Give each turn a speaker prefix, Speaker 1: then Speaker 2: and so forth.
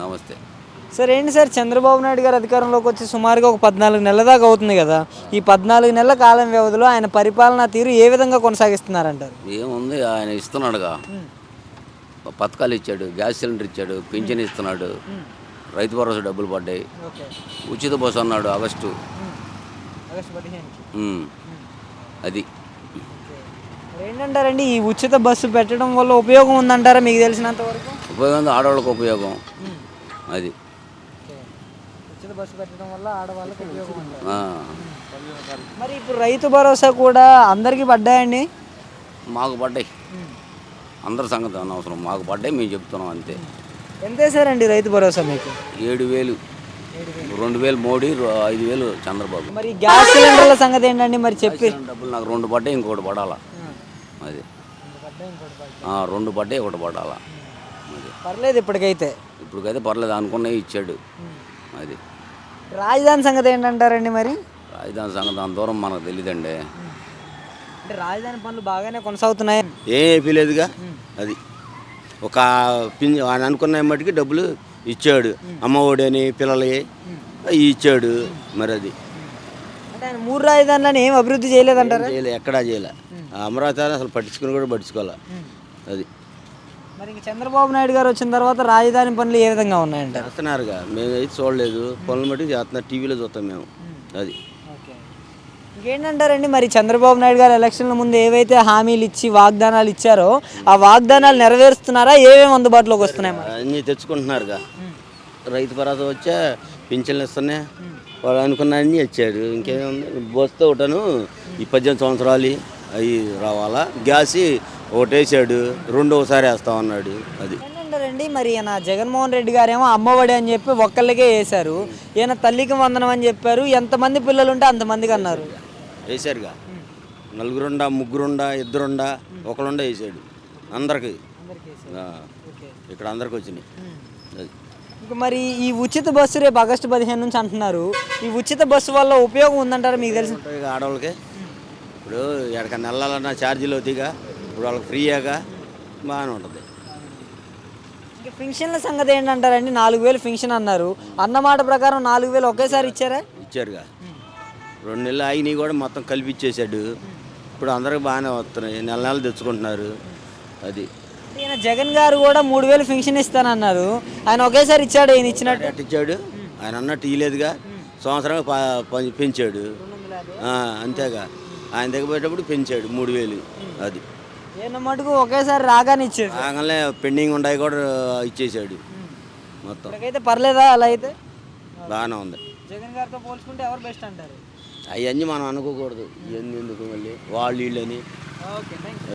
Speaker 1: నమస్తే.
Speaker 2: సార్ ఏంటి సార్ చంద్రబాబు నాయుడు గారు అధికారంలోకి వచ్చి సుమారుగా ఒక పద్నాలుగు నెలల దాకా అవుతుంది కదా? ఈ పద్నాలుగు నెలల కాలం వ్యవధిలో ఆయన పరిపాలనా తీరు ఏ విధంగా కొనసాగిస్తున్నారంటారు?
Speaker 1: ఏముంది ఆయన ఇస్తున్నాడుగా. పథకాలు ఇచ్చాడు గ్యాస్ సిలిండర్ ఇచ్చాడు పింఛన్ ఇస్తున్నాడు రైతు భరోసా డబ్బులు పడ్డాయి. ఉచిత బస్సు అన్నాడు ఆగస్టు. అది.
Speaker 2: ఏంటంటారండి ఈ ఉచిత బస్సు పెట్టడం వల్ల ఉపయోగం ఉందంటారా మీకు తెలిసినంత వరకు?
Speaker 1: ఉపయోగం ఆడవాళ్ళకి ఉపయోగం. అది.
Speaker 2: ఉచిత బస్సు పెట్టడం వల్ల ఆడవాళ్ళకి ఉపయోగం అంటారు.
Speaker 1: ఆ.
Speaker 2: మరి ఇప్పుడు రైతు భరోసా కూడా అందరికీ పడ్డాయండి?
Speaker 1: మాకు పడ్డాయి. అందరి సంగతి అనవసరం. మాకు పడ్డాయి మేము చెప్తున్నాం అంతే.
Speaker 2: ఎంత వేసారండి రైతు భరోసా మీకు?
Speaker 1: ఏడు వేలు. రెండు వేలు మోడీ రో- ఐదు వేలు చంద్రబాబు.
Speaker 2: మరి గ్యాస్ సిలిండర్ల సంగతి ఏంటండి మరి చెప్పి?
Speaker 1: డబ్బులు నాకు రెండు పడ్డాయి ఇంకోటి పడాలా? అది. ఆ, రెండు పడ్డాయి ఒకటి పడాలా? అది
Speaker 2: పర్లేదు ఇప్పటికైతే.
Speaker 1: ఇప్పటికైతే పర్లేదు అనుకున్నవి ఇచ్చాడు. అది.
Speaker 2: రాజధాని సంగతి ఏంటంటారండి మరి?
Speaker 1: రాజధాని సంగతి అంత దూరం మనకు తెలియదండి
Speaker 2: అంటే రాజధాని పనులు బాగానే కొనసాగుతున్నాయి
Speaker 3: ఏం అయిపోలేదుగా అది. ఒక పిన్ ఆయన అనుకున్న మట్టుకి డబ్బులు ఇచ్చాడు. అమ్మఒడి అని పిల్లలు ఇచ్చాడు మరి అది.
Speaker 2: అంటే ఆయన మూడు రాజధానులను ఏం అభివృద్ధి చేయలేదంటారా?
Speaker 3: చేయలే ఎక్కడా చేయలే. అమరావతి అసలు పట్టించుకుని కూడా పట్టించుకోవాలి అది.
Speaker 2: మరి ఇంక చంద్రబాబు నాయుడు గారు వచ్చిన తర్వాత రాజధాని పనులు ఏ విధంగా ఉన్నాయంటారు?
Speaker 3: చేస్తున్నారుగా. మేము అయితే చూడలేదు. పనులు మట్టుకు చేస్తున్నారు టీవీలో చూస్తాం మేము. అది.
Speaker 2: ఓకే. ఇంకేంటంటారండి మరి చంద్రబాబు నాయుడు గారు ఎలక్షన్ల ముందు ఏవైతే హామీలు ఇచ్చి వాగ్దానాలు ఇచ్చారో ఆ వాగ్దానాలు నెరవేరుస్తున్నారా? ఏమేమి అందుబాటులోకి వస్తున్నాయి మరి?
Speaker 3: అన్నీ తెచ్చుకుంటున్నారుగా. రైతు భరోసా వచ్చా పింఛన్లు ఇస్తున్నాయి. వాళ్ళు అనుకున్న అన్నీ ఇచ్చాడు ఇంకేముంది? బస్తో ఒకటను ఈ పద్దెనిమిది సంవత్సరాలు అవి రావాలా? గ్యాస్ ఒకటి వేసాడు రెండో ఒకసారి వేస్తా ఉన్నాడు అది.
Speaker 2: ఏంటంటారండి మరి ఈయన జగన్మోహన్ రెడ్డి గారేమో అమ్మఒడి అని చెప్పి ఒక్కళ్ళకే వేశారు. ఈయన తల్లికి వందనం అని చెప్పారు. ఎంతమంది పిల్లలు ఉంటే అంతమందికి అన్నారు.
Speaker 3: వేసారుగా నలుగురుండా ముగ్గురుండా ఇద్దరుండా ఒకరుండా వేసాడు అందరికి. ఇక్కడ అందరికి వచ్చినాయి.
Speaker 2: ఇంకా మరి ఈ ఉచిత బస్సు రేపు ఆగస్టు పదిహేను నుంచి అంటున్నారు. ఈ ఉచిత బస్సు వల్ల ఉపయోగం ఉందంటారా? మీకు తెలిసి
Speaker 3: ఆడవాళ్ళకి? ఇప్పుడు ఎక్కడికన్నా వెళ్ళాలన్నా ఛార్జీలు అవుతాయిగా. ఇప్పుడు వాళ్ళకి ఫ్రీయాగా బాగానే ఉంటుంది.
Speaker 2: ఇంకా ఫింక్షన్ల సంగతి ఏంటంటారండి? నాలుగు వేలు ఫింక్షన్ అన్నారు. అన్నమాట ప్రకారం నాలుగు వేలు ఒకేసారి ఇచ్చారా?
Speaker 3: ఇచ్చారుగా. రెండు నెలలు అయినవి కూడా మొత్తం కలిపి ఇచ్చేసాడు ఇప్పుడు అందరికి బాగానే వస్తున్నాయి. నెల నెలలు తెచ్చుకుంటున్నారు. అది.
Speaker 2: ఈయన జగన్ గారు కూడా మూడు వేలు ఫింక్షన్ ఇస్తానన్నారు. ఆయన ఒకేసారి ఇచ్చాడు ఈయన ఇచ్చినట్టు?
Speaker 3: ఎట్ట ఇచ్చాడు. ఆయన అన్నట్టు ఇయ్యలేదుగా. సంవత్సరం పెంచాడు. ఆ, అంతేగా. ఆయన దగ్గర పోయేటప్పుడు పెంచాడు మూడు వేలు. అది.
Speaker 2: ఈయన మటుకు ఒకేసారి రాగానే ఇచ్చారు
Speaker 3: రాగానే పెండింగ్ ఉన్నాయి కూడా ఇచ్చేసాడు. మొత్తం.
Speaker 2: ఇప్పటికైతే పర్లేదా అలా అయితే?
Speaker 3: బాగానే ఉంది.
Speaker 2: జగన్ గారితో పోల్చుకుంటే ఎవరు బెస్ట్ అంటారు?
Speaker 3: అవన్నీ మనం అనుకోకూడదు. ఎందుకు మళ్ళీ? వాళ్ళు వీళ్ళని.
Speaker 2: Okay thank